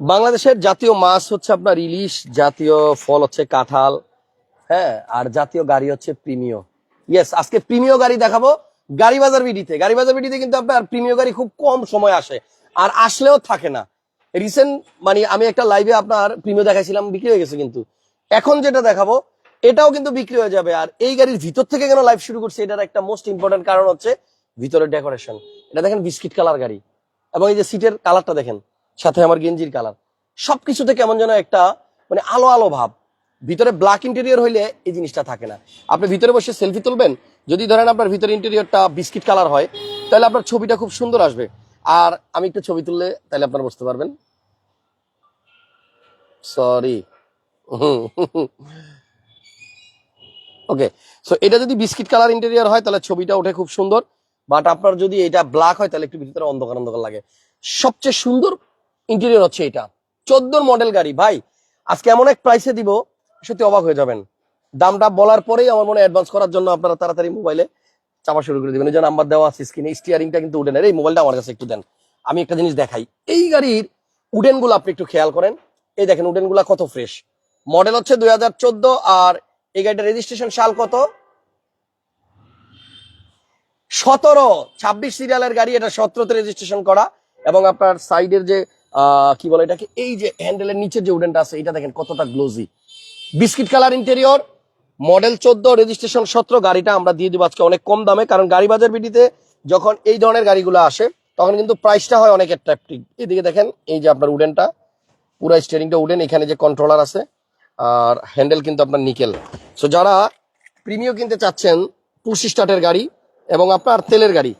বাংলাদেশের জাতীয় মাছ হচ্ছে আপনার ইলিশ, জাতীয় ফল হচ্ছে কাঁঠাল হ্যাঁ আর জাতীয় গাড়ি হচ্ছে প্রিমিয়। ইয়েস আজকে প্রিমিয় গাড়ি দেখাবো গাড়ি বাজার বিডিতে। গাড়ি বাজার বিডিতে কিন্তু আপনার প্রিমিয় গাড়ি খুব কম সময় আসে, আর আসলেও থাকে না। রিসেন্ট মানে আমি একটা লাইভে আপনার প্রিমিয় দেখাইছিলাম, বিক্রি হয়ে গেছে কিন্তু। এখন যেটা দেখাবো, এটাও কিন্তু বিক্রি হয়ে যাবে। আর এই গাড়ির ভিতর থেকে কেন লাইভ শুরু করছে, এটার একটা মোস্ট ইম্পর্টেন্ট কারণ হচ্ছে ভিতরের ডেকোরেশন এটা দেখেন বিস্কিট কালার গাড়ি। এবং এই যে সিটের কালারটা দেখেন। সাথে আমার গেঞ্জির কালার। সবকিছুতে কেমন যেন একটা মানে আলো আলো ভাব। ভিতরে ব্ল্যাক ইন্টেরিয়র হইলে এই জিনিসটা থাকে না। আপনি ভিতরে বসে সেলফি তুলবেন। যদি ধরেন আপনার ভিতরে ইন্টেরিয়রটা বিস্কিট কালার হয়, তাহলে আপনার ছবিটা খুব সুন্দর আসবে। আর আমি একটু ছবি তুললে তাহলে আপনারা বুঝতে পারবেন। সরি ওকে সো এটা যদি বিস্কিট কালার ইন্টেরিয়র হয়, তাহলে ছবিটা ওঠে খুব সুন্দর। বাট আপনার যদি এটা ব্ল্যাক হয়, তাহলে একটু ভিতরে অন্ধকার অন্ধকার লাগে। সবচেয়ে সুন্দর ইন্টেরিয়র হচ্ছে এটা। চোদ্দোর মডেল গাড়ি। ভাই, আজকে এমন এক প্রাইসে দিব, সত্যি অবাক হয়ে যাবেন। দামটা বলার পরেই আমার মনে অ্যাডভান্স করার জন্য আপনারা তাড়াতাড়ি মোবাইলে চাপা শুরু করে দেবেন। যে নাম্বার দেওয়া আছে স্ক্রিনে স্টিয়ারিংটা কিন্তু উডেন এই মোবাইলটা আমার কাছে একটু দেন। আমি একটা জিনিস দেখাই। এই গাড়ির উডেনগুলো আপনি একটু খেয়াল করেন। এই দেখেন উডেনগুলা কত ফ্রেশ মডেল হচ্ছে দুই হাজার চোদ্দ আর এই গাড়িটার রেজিস্ট্রেশন সাল কত? সতেরো। ছাব্বিশ সিরিয়ালের গাড়ি, এটা সতেরোতে রেজিস্ট্রেশন করা। এবং আপনার সাইডের যে কি বলে এটাকে? এই যে হ্যান্ডেলের নিচের যে উডেনটা আছে, এটা দেখেন কতটা glossy biscuit colour interior model চোদ্দ রেজিস্ট্রেশন সতেরো, গাড়িটা আমরা দিয়ে দিব আজকে অনেক কম দামে, কারণ গাড়ি বাজার বিডিতে যখন এই ধরনের গাড়িগুলো আসে, তখন কিন্তু প্রাইসটা হয় অনেক অ্যাট্রাকটিভ এদিকে দেখেন, এই যে আপনার উডেনটা, পুরো স্টিয়ারিংটা উডেন, এখানে যে কন্ট্রোলার আছে, আর হ্যান্ডেল কিন্তু আপনার নিকেল সো যারা প্রিমিয় কিনতে চাচ্ছেন, পুশ স্টার্টের গাড়ি এবং আপনার তেলের গাড়ি,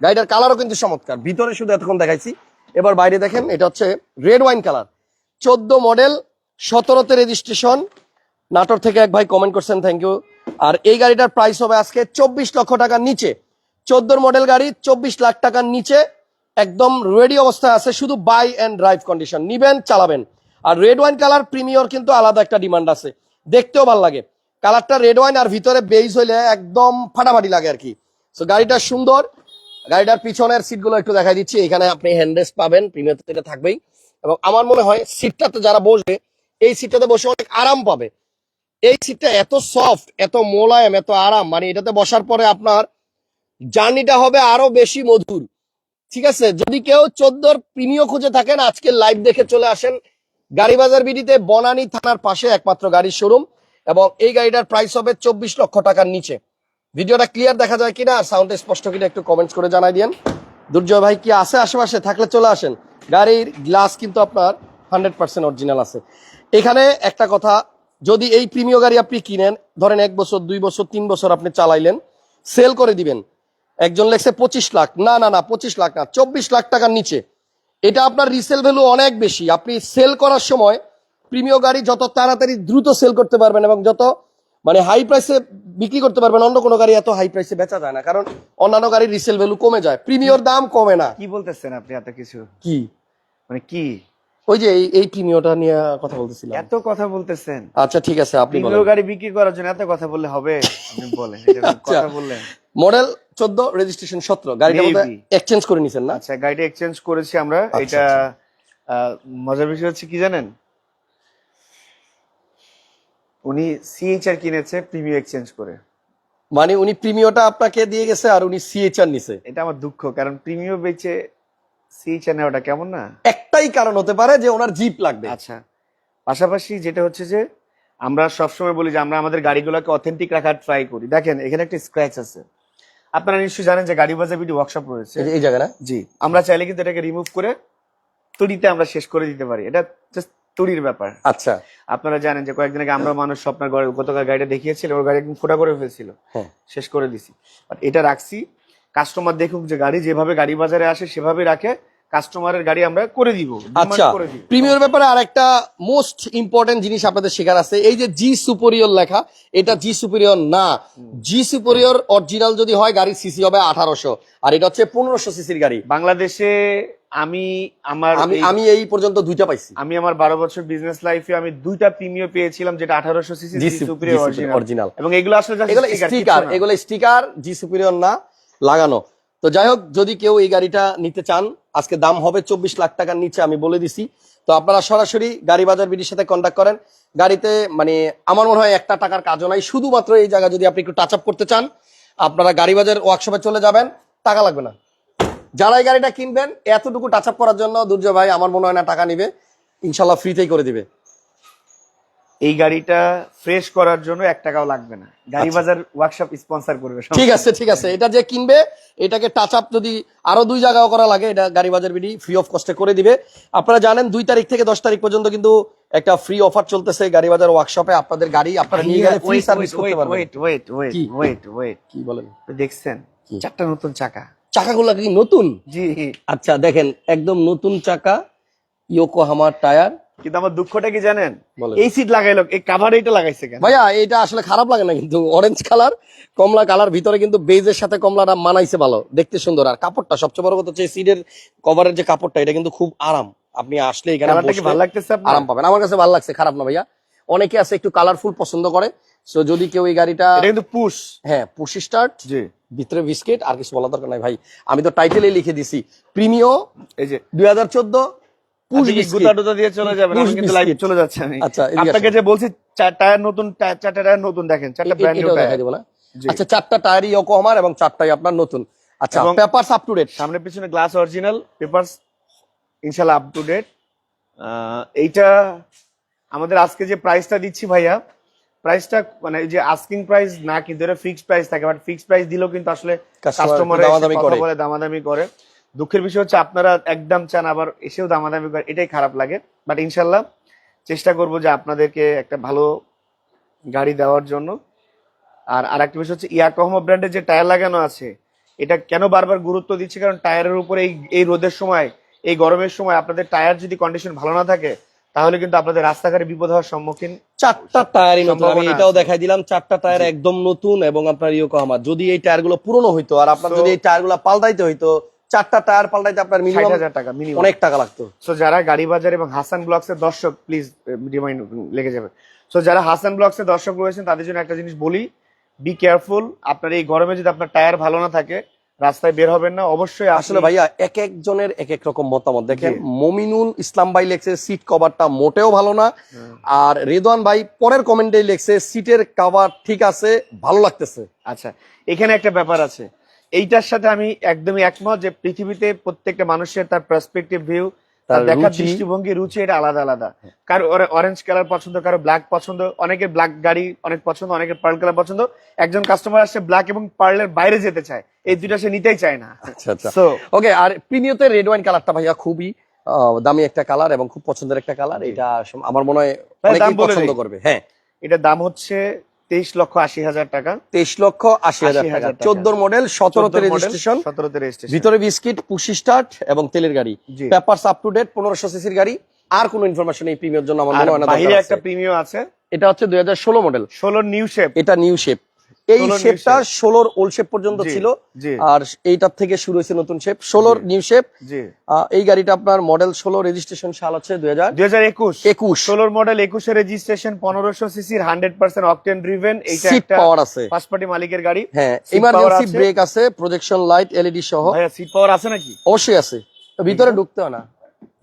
গাড়িটার কালারও কিন্তু চমৎকার। ভিতরে শুধু এতক্ষণ দেখাইছি এবার বাইরে দেখেন, এটা হচ্ছে রেড ওয়াইন কালার চোদ্দ মডেল সতেরোতে রেজিস্ট্রেশন নাটোর থেকে এক ভাই কমেন্ট করছেন থ্যাংক ইউ আর এই গাড়িটার প্রাইস হবে আজকে চব্বিশ লক্ষ টাকার নিচে। চোদ্দোর মডেল গাড়ি, চব্বিশ লাখ টাকার নিচে। একদম রেডি অবস্থায় আছে, শুধু বাই অ্যান্ড ড্রাইভ কন্ডিশন নিবেন, চালাবেন। আর রেড ওয়াইন কালার প্রিমিয়র কিন্তু আলাদা একটা ডিমান্ড আছে। দেখতেও ভালো লাগে। কালারটা রেড ওয়াইন আর ভিতরে বেইজ হইলে একদম ফাটাফাটি লাগে আর কি। তো গাড়িটা সুন্দর। গাড়িটার পিছনের সিটগুলো একটু দেখাই দিচ্ছি। এখানে আপনি হ্যান্ডরেস্ট পাবেন প্রিমিয়ার থাকবেই। এবং আমার মনে হয় সিটটাতে যারা বসবে, এই সিটটাতে বসে অনেক আরাম পাবে। এই সিটটা এত সফট এত মোলায়েম, এত আরাম মানে এটাতে বসার পরে আপনার জার্নিটা হবে আরও বেশি মধুর। ঠিক আছে? যদি কেউ চোদ্দোর প্রিমিয় খুঁজে থাকেন, আজকে লাইভ দেখে চলে আসেন গাড়ি বাজার বিডিতে, বনানী থানার পাশে একমাত্র গাড়ির শোরুম এবং এই গাড়িটার প্রাইস হবে চব্বিশ লক্ষ টাকার নিচে। ভিডিওটা ক্লিয়ার দেখা যায় কিনা, আর সাউন্ড স্পষ্ট কিনা একটু কমেন্টস করে জানাই দিন দুর্জয় ভাই কি আছে আশেপাশে? থাকলে চলে আসেন। গাড়ির গ্লাস কিন্তু আপনার হান্ড্রেড পার্সেন্ট অরিজিনাল আছে। এখানে একটা কথা, যদি এই প্রিমিয় গাড়ি আপনি কিনেন, ধরেন এক বছর, দুই বছর, তিন বছর আপনি চালাইলেন সেল করে দিবেন। একজন লেখছে পঁচিশ লাখ। না না না, পঁচিশ লাখ না, চব্বিশ লাখ টাকার নিচে। এটা আপনার রিসেল ভ্যালু অনেক বেশি। আপনি সেল করার সময় প্রিমিয় গাড়ি যত তাড়াতাড়ি দ্রুত সেল করতে পারবেন এবং যত মানে হাই প্রাইসে বিক্রি করতে পারবেন অন্য কোনো গাড়ি এত হাই প্রাইসে বেচা যায় না কারণ অন্যান্য গাড়ির রিসেল ভ্যালু কমে যায় প্রিমিয়র দাম কমে না। কি বলতেছেন আপনি এত কিছু? কি? মানে কি? ওই যে এই- প্রিমিয়টা নিয়ে কথা বলতেছিলাম। এত কথা বলতেছেন। আচ্ছা ঠিক আছে আপনি প্রিমিয় বলেন। গাড়ি বিক্রি করার জন্য এত কথা বললে হবে? আপনি বলেন এটা আচ্ছা। কথা বললেন। মডেল চোদ্দ রেজিস্ট্রেশন সতেরো। গাড়িটা Maybe. এক্সচেঞ্জ করে নিছেন না? আচ্ছা গাড়িটা এক্সচেঞ্জ করেছি আমরা। আচ্ছা, এটা আহ, মজার বিষয় হচ্ছে কি জানেন? উনি সিএইচআর কিনেছে প্রিমিয় এক্সচেঞ্জ করে। মানে উনি প্রিমিয়টা আপনাকে দিয়ে গেছে আর উনি সিএচআর নিছে। এটা আমার দুঃখ কারণ প্রিমিয় বেচে সিএইচআর নেওয়াটা কেমন না? একটাই কারণ হতে পারে যে ওনার জিপ লাগবে। আচ্ছা পাশাপাশি যেটা হচ্ছে যে আমরা সবসময় বলি যে আমরা আমাদের গাড়িগুলোকে অথেন্টিক রাখার ট্রাই করি। দেখেন এখানে একটা স্ক্র্যাচ আছে। আপনারা নিশ্চয়ই জানেন যে গাড়ি বাজার বিডি ওয়ার্কশপ রয়েছে। এই জায়গাটা? জি আমরা চাইলে কিন্তু এটাকে রিমুভ করে তড়িতে আমরা শেষ করে দিতে পারি। এটা জাস্ট তড়ির ব্যাপার। আচ্ছা। আপনারা জানেন যে কয়েকদিন আগে আমরা মানুষ স্বপ্নের ঘরে গতকাল গাড়িটা দেখিয়েছিল ওর গাড়ি একদম ফোটা করে ফেলছিল। হ্যাঁ। শেষ করে দিছি। বাট এটা রাখছি কাস্টমার দেখুক যে গাড়ি যেভাবে গাড়ি বাজারে আসে সেভাবে রাখে কাস্টমারের গাড়ি আমরা করে দিব আচ্ছা প্রিমিয়র ব্যাপারে আর একটা মোস্ট ইম্পর্টেন্ট জিনিস আপনাদের শেখার আছে এই যে জি সুপেরিয়র লেখা এটা জি সুপেরিয়র না। জি সুপেরিয়র অরিজিনাল যদি হয় গাড়ির সিসি হবে আঠারোশো আর এটা হচ্ছে পনেরোশো সিসির গাড়ি। বাংলাদেশে আমি আমার আমি এই- আমি এই পর্যন্ত দুইটা পাইছি। আমি আমার বারো বছর বিজনেস লাইফে আমি দুইটা প্রিমিয় পেয়েছিলাম যেটা আঠারোশো সিসি অরিজিনাল এবং এগুলো আসলে এগুলো স্টিকার এগুলো স্টিকার জি সুপেরিয়র না লাগানো। তো যাই হোক যদি কেউ এই গাড়িটা নিতে চান আজকে দাম হবে চব্বিশ লাখ টাকার নিচে আমি বলে দিছি। তো আপনারা সরাসরি গাড়ি বাজার বিডির সাথে কন্ট্যাক্ট করেন। গাড়িতে মানে আমার মনে হয় একটা টাকার কাজও নাই। শুধুমাত্র এই জায়গা যদি আপনি একটু টাচ আপ করতে চান আপনারা গাড়ি বাজার ওয়ার্কশপে চলে যাবেন টাকা লাগবে না। যারা এই গাড়িটা কিনবেন এতটুকু টাচ আপ করার জন্য দুর্জয় ভাই আমার মনে হয় না টাকা নিবে। ইনশাল্লাহ ফ্রিতেই করে দিবে। এই গাড়িটা ফ্রেশ করার জন্য এক টাকাও লাগবে না। গাড়ি আচ্ছা। বাজার ওয়ার্কশপ স্পন্সর করবে ঠিক আছে ঠিক আছে। এটা যে কিনবে এটাকে টাচ আপ যদি আরও দুই জায়গাও করা লাগে এটা গাড়ি বাজার বিডি ফ্রি অফ কস্টে করে দিবে। আপনারা জানেন দুই তারিখ থেকে দশ তারিখ পর্যন্ত কিন্তু একটা ফ্রি অফার চলতেছে গাড়ি বাজার ওয়ার্কশপে আপনাদের গাড়ি আপনারা নিয়ে গেলে ফ্রি সার্ভিস করতে পারবেন। Wait wait wait wait wait কি বলেন? দেখছেন? চারটা নতুন চাকা। চাকাগুলো কি নতুন? জি। আচ্ছা দেখেন একদম নতুন চাকা ইয়োকো হামার টায়ার। কিন্তু আমার দুঃখটা কি জানেন। এই সিট লাগাইলো এই কাভার এটা লাগাইছে কেন? ভাইয়া এটা আসলে খারাপ লাগে না কিন্তু অরেঞ্জ কালার কমলা কালার ভিতরে কিন্তু বেজের সাথে কমলাটা মানাইছে ভালো দেখতে সুন্দর। আর কাপড়টা সবচেয়ে বড় কথা হচ্ছে সিটের কভারের যে কাপড়টা এটা কিন্তু খুব আরাম। আপনি আসলে এখানে ভালো লাগতেছে আরাম পাবেন। আমার কাছে ভালো লাগছে খারাপ না ভাইয়া। অনেকে আছে একটু কালারফুল পছন্দ করে সো যদি কেউ এই গাড়িটা কিন্তু পুশ হ্যাঁ পুশি স্টার্ট জি। ভিতরে বিস্কিট আর কিছু বলা দরকার নাই ভাই। আমি তো টাইটেলে লিখে দিছি প্রিমিও এই যে দুই হাজার চোদ্দ টুতা দিয়ে চলে আমি কিন্তু লাইভ চলে যাচ্ছে আমি। আচ্ছা, আপনাকে যে বলছি চার টায়ার নতুন চারটা টায়ার নতুন দেখেন চারটা ব্র্যান্ড নিউ টায়ার দেবো না? আচ্ছা চারটা টায়ারই ইয়োকোহামার এবং চারটাই আপনার নতুন। আচ্ছা পেপারস আপ টু ডেট সামনে পিছনে গ্লাস অরিজিনাল পেপারস ইনশাল্লাহ আপ টু ডেট এইটা আমাদের আজকে যে প্রাইসটা দিচ্ছি ভাইয়া প্রাইসটা মানে যে আস্কিং প্রাইস না কিন্তু এটা ফিক্সড প্রাইস থাকে বাট ফিক্সড প্রাইস দিলেও কিন্তু আসলে কাস্টমার দামাদামি করে। বলে দামাদামি করে। দুঃখের বিষয় হচ্ছে আপনারা একদম চান আবার এসেও দামাদামি করে এটাই খারাপ লাগে। বাট ইনশাল্লাহ চেষ্টা করব যে আপনাদেরকে একটা ভালো গাড়ি দেওয়ার জন্য। আর আরেকটা বিষয় হচ্ছে ইয়াকোহামা ব্র্যান্ডের যে টায়ার লাগানো আছে এটা কেন বারবার গুরুত্ব দিচ্ছে? কারণ টায়ারের উপরে এই এই রোদের সময় এই গরমের সময় আপনাদের টায়ার যদি কন্ডিশন ভালো না থাকে তাহলে কিন্তু আপনাদের রাস্তাঘাটে বিপদ হওয়ার সম্মুখীন চারটা টায়ারই নতুন। আমি এটাও দেখাই দিলাম চারটা টায়ার একদম নতুন এবং আপনার ইয়োকোহামা যদি এই টায়ারগুলো পুরনো হইতো আর আপনার যদি এই টায়ারগুলো পাল্টাইতে হইতো চারটা টায়ার পাল্টাইতে আপনার মিনিমাম হাজার টাকা মিনিমাম অনেক টাকা লাগতো। সো যারা গাড়ি বাজার এবং হাসান ব্লগস এর দর্শক প্লিজ রিমাইন্ড লেগে যাবে। সো যারা হাসান ব্লগস এর দর্শক রয়েছেন তাদের জন্য একটা জিনিস বলি বি কেয়ারফুল আপনার এই গরমে যদি আপনার টায়ার ভালো না থাকে রাস্তায় বের হবেন না অবশ্যই আসলে ভাইয়া এক একজনের এক এক রকম মতামত। দেখেন মমিনুল ইসলাম ভাই লেখছে সিট কভারটা মোটেও ভালো না। আর রেদওয়ান ভাই পরের কমেন্টে লেখছে সিটের কভার ঠিক আছে ভালো লাগতেছে। আচ্ছা এখানে একটা ব্যাপার আছে। এইটার সাথে আমি একদমই একমত যে পৃথিবীতে প্রত্যেকটা মানুষের তার পার্সপেক্টিভ ভিউ তার দৃষ্টিভঙ্গি রুচি এটা আলাদা আলাদা। কারও অরেঞ্জ কালার পছন্দ কারও ব্ল্যাক পছন্দ অনেকের ব্ল্যাক গাড়ি অনেক পছন্দ অনেকের পার্ল কালার পছন্দ। একজন কাস্টমার আসছে ব্ল্যাক এবং পার্লের বাইরে যেতে চায় এই দুইটা সে নিতেই চায় না। আচ্ছা আচ্ছা। ওকে আর প্রিমিয়তে রেড ওয়াইন কালারটা ভাইয়া খুবই দামি একটা কালার এবং খুব পছন্দের একটা কালার এটা আমার মনে হয় অনেকেই পছন্দ করবে হ্যাঁ। এটার দাম হচ্ছে তেইশ লক্ষ আশি হাজার টাকা। তেইশ লক্ষ আশি হাজার 80,000 টাকা। চোদ্দোর মডেল সতেরোতে রেজিস্ট্রেশন সতেরোতে রেজিস্ট্রেশন ভিতরে বিস্কিট পুশি স্টার্ট এবং তেলের গাড়ি। জি। পেপারস আপ টু ডেট পনেরোশো সিসির গাড়ি। আর কোন ইনফরমেশন এই প্রিমিয়ার জন্য আমার মনে হয় না একটা। প্রিমিয়াম আছে। এটা হচ্ছে দুই হাজার ষোলো মডেল ষোলো নিউ শেপ এটা নিউ শেপ এই 16 new শেপটা। ষোলোর ওল্ড শেপ পর্যন্ত ছিল। আর এইটার থেকে শুরু হয়েছে নতুন শেপ ষোলোর নিউ শেপ এই গাড়িটা আপনার মডেল ষোলো রেজিস্ট্রেশন সাল হচ্ছে দুই হাজার দুই হাজার একুশ। একুশ। ষোলোর মডেল একুশে রেজিস্ট্রেশন পনেরোশো সিসির হান্ড্রেড পার্সেন্ট অকটেন ড্রিভেন এইটা সিট পাওয়ার আছে। ফার্স্ট পার্টি মালিকের গাড়ি। হ্যাঁ ইমার্জেন্সি ব্রেক আছে। প্রজেকশন লাইট এলইডি সহ। সিট পাওয়ার আছে নাকি? অবশ্যই আছে। ভিতরে ঢুকতে হয় না।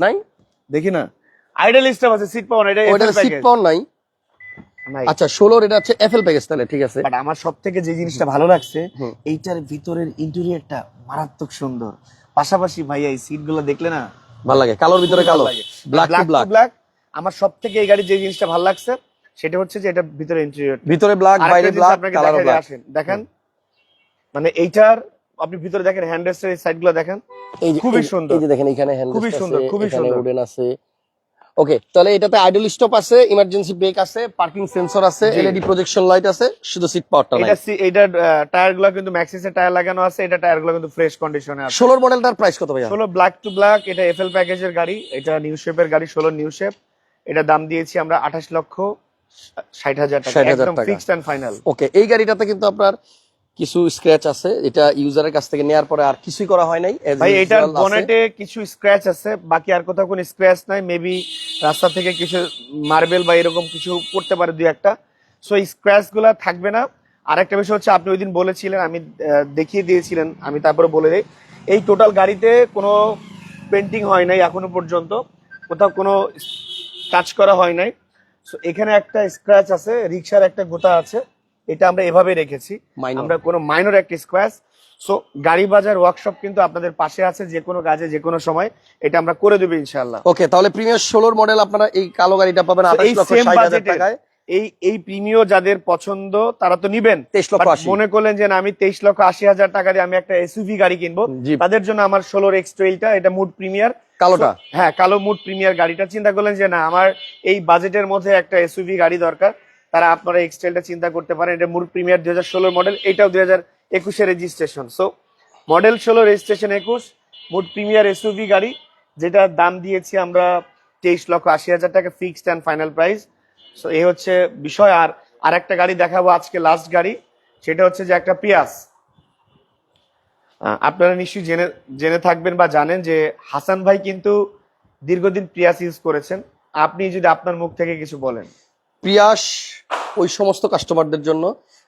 নাই? দেখি না। আইডল স্টাফ আছে সিট পাওয়ার এটা সিট পাওয়ার নাই। আচ্ছা ষোলোর এটা হচ্ছে এফএল প্যাকেজ তাহলে ঠিক আছে? বাট আমার সব থেকে যে জিনিসটা ভালো লাগছে এইটার ভিতরের ইন্টেরিয়রটা মারাত্মক সুন্দর। পাশাপাশি ভাইয়া এই সিটগুলো দেখলে না? ভালো লাগে। কালোর ভিতরে কালো। ব্ল্যাক টু ব্ল্যাক ব্ল্যাক আমার সব থেকে এই গাড়ির যে জিনিসটা ভালো লাগছে সেটা হচ্ছে যে এটা ভিতরে ইন্টেরিয়র ভিতরে ব্ল্যাক বাইরে ব্ল্যাক কালারও ব্ল্যাক আসেন দেখেন। মানে এইটার আপনি ভিতরে দেখেন হ্যান্ড রেস্টের এই সাইডগুলো দেখেন এই যে খুবই সুন্দর। এই যে দেখেন এখানে হ্যান্ড খুবই সুন্দর, খুবই সুন্দর। উডেন আছে। ওকে তাহলে এটাতে আইডল স্টপ আছে ইমার্জেন্সি ব্রেক আছে পার্কিং সেন্সর আছে। এলইডি প্রজেকশন লাইট আছে শুধু সিট পাওয়ারটা নাই এটা সি- এইটার টায়ারগুলো কিন্তু ম্যাক্সিসের টায়ার লাগানো আছে এটা টায়ারগুলো কিন্তু ফ্রেশ কন্ডিশনে আছে। ষোলোর মডেলটার প্রাইস কত ভাইয়া? ষোলো ব্ল্যাক টু ব্ল্যাক এটা এফএল প্যাকেজের গাড়ি এটা নিউ শেপের গাড়ি ষোলো নিউ শেপ এটা দাম দিয়েছি আমরা আঠাশ লক্ষ ষাট হাজার টাকা একদম ফিক্সড অ্যান্ড ফাইনাল ওকে এই গাড়িটাতে কিন্তু আপনার কিছু স্ক্র্যাচ আছে এটা ইউজারের কাছ থেকে নেওয়ার পরে আর কিছুই করা হয় নাই ভাই এটার। বনেটে কিছু স্ক্র্যাচ আছে বাকি আর কোথাও কোনো স্ক্র্যাচ নাই মেবি রাস্তা থেকে কিছু মার্বেল বা এরকম কিছু পড়তে পারে দুই একটা। সো স্ক্র্যাচগুলা থাকবে না। আর একটা বিষয় হচ্ছে আপনি ওই দিন বলেছিলেন আমি দেখিয়ে দিয়েছিলেন আমি তারপরে বলে দিই। এই টোটাল গাড়িতে কোনো পেন্টিং হয় নাই এখনও পর্যন্ত কোথাও কোনো কাজ করা হয় নাই। সো এখানে একটা স্ক্র্যাচ আছে রিক্সার একটা গোটা আছে। এটা আমরা এভাবে রেখেছি. আমরা কোনো মাইনর একটা স্ক্র্যাচ সো গাড়ি বাজার ওয়ার্কশপ কিন্তু আপনাদের পাশে আছে যে কোনো কাজে যে কোনো সময়। এটা আমরা করে দেবো ইনশাল্লাহ ওকে তাহলে প্রিমিয়ার ষোলোর মডেল আপনারা এই কালো গাড়িটা পাবেন এই সেম টাকায়। এই এই প্রিমিয় যাদের পছন্দ তারা তো নিবেন। তেইশ লক্ষ মনে করলেন যে না আমি তেইশ লক্ষ আশি হাজার টাকা দিয়ে আমি একটা এসইভি গাড়ি কিনবো। তাদের জন্য আমার ষোলোর এক্স টুয়েলটা এটা মুড প্রিমিয়ার কালোটা? হ্যাঁ কালো মুড প্রিমিয়ার গাড়িটা। চিন্তা করলেন যে না আমার এই বাজেটের মধ্যে একটা এসইভি গাড়ি দরকার। তারা আপনারা এক্সটেলটা চিন্তা করতে পারেন। এটা মুড প্রিমিয়ার দুই হাজার ষোলোর মডেল এটাও দুই হাজার একুশের রেজিস্ট্রেশন সো মডেল ষোলো রেজিস্ট্রেশন একুশ মুড প্রিমিয়ার এসইভি গাড়ি যেটার দাম দিয়েছি আমরা তেইশ লক্ষ আশি হাজার টাকা fixed and final price so এই হচ্ছে বিষয়। আর আর একটা গাড়ি দেখাবো আজকে লাস্ট গাড়ি, সেটা হচ্ছে যে একটা পিয়াস আপনারা নিশ্চয়ই জেনে জেনে থাকবেন বা জানেন যে হাসান ভাই কিন্তু দীর্ঘদিন পিয়াস ইউজ করেছেন। আপনি যদি আপনার মুখ থেকে কিছু বলেন। প্রিয়াস ওই সমস্ত কাস্টমারদের জন্য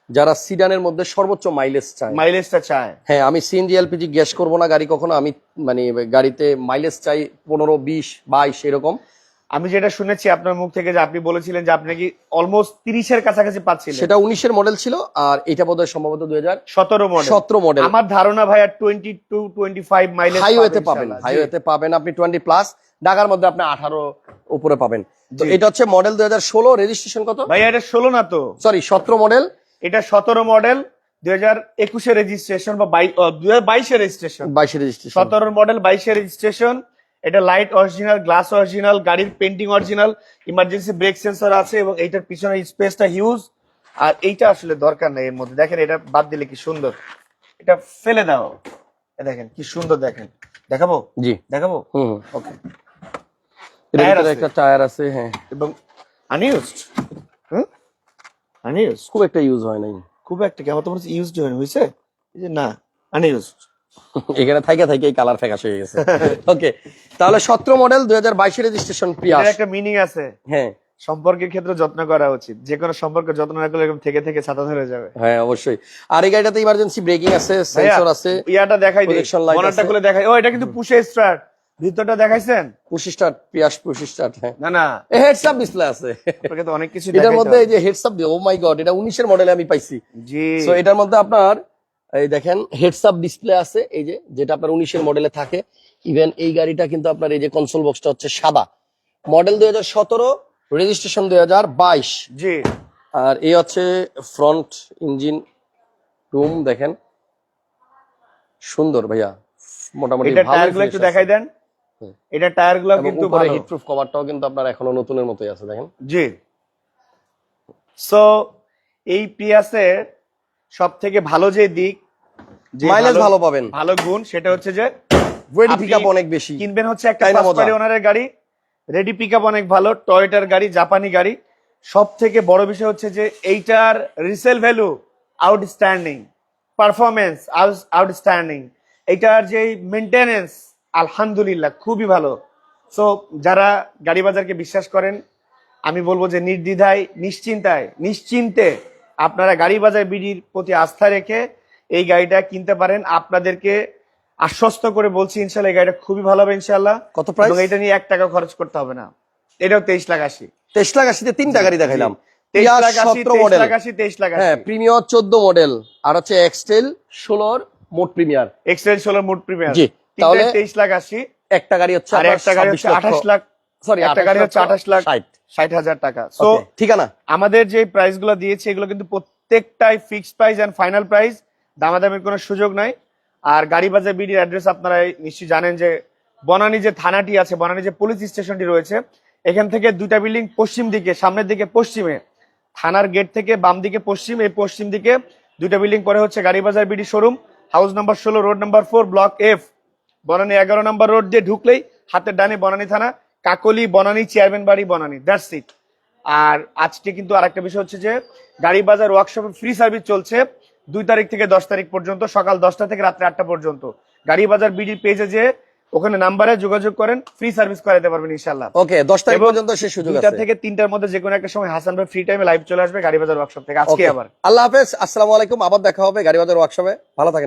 যারা সিডানের মধ্যে সর্বোচ্চ মাইলেজ চায়। মাইলেজটা চায়। হ্যাঁ আমি সিএনজি এলপিজি গ্যাস করব না গাড়ি কখনো আমি মানে গাড়িতে মাইলেজ চাই পনেরো বিশ বাইশ এরকম। আমি যেটা শুনেছি আপনার মুখ থেকে যে আপনি বলেছিলেন যে আপনি কি অলমোস্ট তিরিশের কাছাকাছি পাচ্ছিলেন। সেটা উনিশের মডেল ছিল আর এটা বোধহয় সম্ভবত দুই হাজার সতেরো মডেল সতেরো মডেল আমার ধারণা ভাই আর twenty to twenty five mileage হাইওয়েতে পাবেন হাইওয়েতে পাবেন। আপনি টোয়েন্টি প্লাস ঢাকার মধ্যে আপনি আঠারো উপরে পাবেন। তো এটা হচ্ছে মডেল দুই হাজার ষোলো রেজিস্ট্রেশন কত? ভাই এটা ষোলো না তো। সরি সতেরো মডেল এটা সতেরো মডেল দুই হাজার একুশে রেজিস্ট্রেশন বা দুই হাজার বাইশে রেজিস্ট্রেশন বাইশে রেজিস্ট্রেশন সতেরো মডেল বাইশে রেজিস্ট্রেশন এটা লাইট অরিজিনাল গ্লাস অরিজিনাল গাড়ির painting original emergency brake sensor আছে এবং এইটার পিছনে স্পেসটা হিউজ আর এইটা আসলে দরকার নেই এর মধ্যে। দেখেন এটা বাদ দিলে কি সুন্দর। এটা ফেলে দাও। দেখেন কি সুন্দর দেখেন। দেখাবো? জি। দেখাবো? হুম ওকে আছে। একটা টায়ার আছে হ্যাঁ। এবং আনইউজড হুম? আনইউজড খুব একটা ইউজ হয় নাই। খুব একটা কেমন তোমার ইউজড হয়েছে এই যে না আনইউজড এখানে থাইকে থাইকে কালার ফ্যাকাশ হয়ে গেছে। ওকে তাহলে সতেরো মডেল দুই হাজার বাইশে রেজিস্ট্রেশন প্রিয়াস এর একটা মিনিং আছে। হ্যাঁ। সম্পর্কের ক্ষেত্রে যত্ন করা উচিত। যে কোনো সম্পর্ক যত্ন না করলে এরকম থেকে থেকে ছাতা ধরে যাবে। হ্যাঁ অবশ্যই। আর এই গাড়িটাতে ইমার্জেন্সি ব্রেকিং আছে সেন্সর আছে ইয়াটা দেখাই দিই। খুলে দেখাই। ও এটা কিন্তু পুষে স্টার্ট ভিতরটা দেখাইছেন? পিয়াস হ্যাঁ। না না। হেডস আপ ডিসপ্লে আছে। তো অনেক কিছু এটার মধ্যে এই যে heads up oh my god এটা উনিশের মডেলে আমি পাইছি। জি। সো এটার মধ্যে আপনার এই দেখেন হেডস আপ ডিসপ্লে আছে এই যে যেটা আপনার উনিশের মডেলে থাকে। ইভেন এই গাড়িটা কিন্তু আপনার এই যে কনসোল বক্সটা হচ্ছে সাদা। মডেল দুই হাজার সতেরো রেজিস্ট্রেশন দুই হাজার বাইশ। জি। আর এই হচ্ছে ফ্রন্ট ইঞ্জিন রুম দেখেন। সুন্দর ভাইয়া। মোটামুটি ভালো একটু দেখাই দেন। এটা টায়ারগুলো কিন্তু উপরে হিটপ্রুফ কভারটাও কিন্তু আপনার এখনও নতুনের মতোই আছে দেখেন। জি। সো এই পিয়াসের সব থেকে ভালো যে দিক মাইলেজ ভালো পাবেন। ভালো গুণ সেটা হচ্ছে যে আপনি পিকআপ অনেক বেশি। কিনবেন হচ্ছে একটা না ওনারের গাড়ি। রেডি পিকআপ অনেক ভালো টয়োটার গাড়ি জাপানি গাড়ি। সব থেকে বড় বিষয় হচ্ছে যে এইটার resale value outstanding performance outstanding এইটার যে মেনটেনেন্স আলহামদুলিল্লাহ খুবই ভালো। সো যারা গাড়ি বাজারকে বিশ্বাস করেন আমি বলব যে নির্দ্বিধায় নিশ্চিন্তায় নিশ্চিন্তে আপনারা গাড়ি বাজার বিডির প্রতি আস্থা রেখে এই গাড়িটা কিনতে পারেন। আপনাদেরকে আশ্বস্ত করে বলছি ইনশাল্লাহ এই গাড়িটা খুবই ভালো হবে ইনশাল্লাহ কত প্রাইস এটা নিয়ে এক টাকা খরচ করতে হবে না। এটাও তেইশ লাখ আশি। তেইশ লাখ আশিতে তিনটা গাড়ি দেখাইলাম। হ্যাঁ প্রিমিয়ার চোদ্দ মডেল আর হচ্ছে এক্সটেল ষোলোর মোট প্রিমিয়ার। এক্সটেন্স হলো মুড প্রিমিয়ার। জি, তাহলে- তেইশ লাখ আশি। একটা গাড়ি হচ্ছে আর একটা গাড়ি হচ্ছে আঠাশ লাখ। সরি একটা গাড়ি হচ্ছে আঠাশ লাখ ষাট। ষাট হাজার টাকা। সো ঠিকানা? আমাদের যে প্রাইসগুলো দিয়েছে এগুলো কিন্তু প্রত্যেকটাই fixed price and final price দামাদামির কোনো সুযোগ নাই। আর গাড়ি বাজার বিডির অ্যাড্রেস আপনারা নিশ্চয়ই জানেন যে বনানী যে থানাটি আছে বনানী যে পুলিশ স্টেশনটি রয়েছে এখান থেকে দুইটা বিল্ডিং পশ্চিম দিকে সামনের দিকে পশ্চিমে। থানার গেট থেকে বাম দিকে পশ্চিম এই পশ্চিম দিকে দুইটা বিল্ডিং পরে হচ্ছে Gari Bazar BD showroom house number ষোলো road number four block F Banani এগারো নম্বর রোড দিয়ে ঢুকলেই হাতের ডানে বনানী থানা কাকলি বনানী চেয়ারম্যান বাড়ি বনানী দ্যাটস ইট আর আজকে কিন্তু আরেকটা বিষয় হচ্ছে যে গাড়ি বাজার ওয়ার্কশপে ফ্রি সার্ভিস চলছে দুই তারিখ থেকে দশ তারিখ পর্যন্ত সকাল দশটা থেকে রাত্রে আটটা পর্যন্ত। গাড়ি বাজার বিডির পেজে যে ওখানে নাম্বারে যোগাযোগ করেন ফ্রি সার্ভিস করাতে পারবেন ইনশাল্লাহ ওকে দশ তারিখ পর্যন্ত সে সুযোগ দুইটা আছে। থেকে তিনটার মধ্যে যে কোনো একটা সময় হাসান ভাই ফ্রি টাইমে লাইভ চলে আসবে গাড়ি বাজার ওয়ার্কশপ থেকে। আজকে আবার। আল্লাহ হাফেজ আসসালামু আলাইকুম আবার দেখা হবে গাড়ি বাজার ওয়ার্কশপে ভালো থাকেন।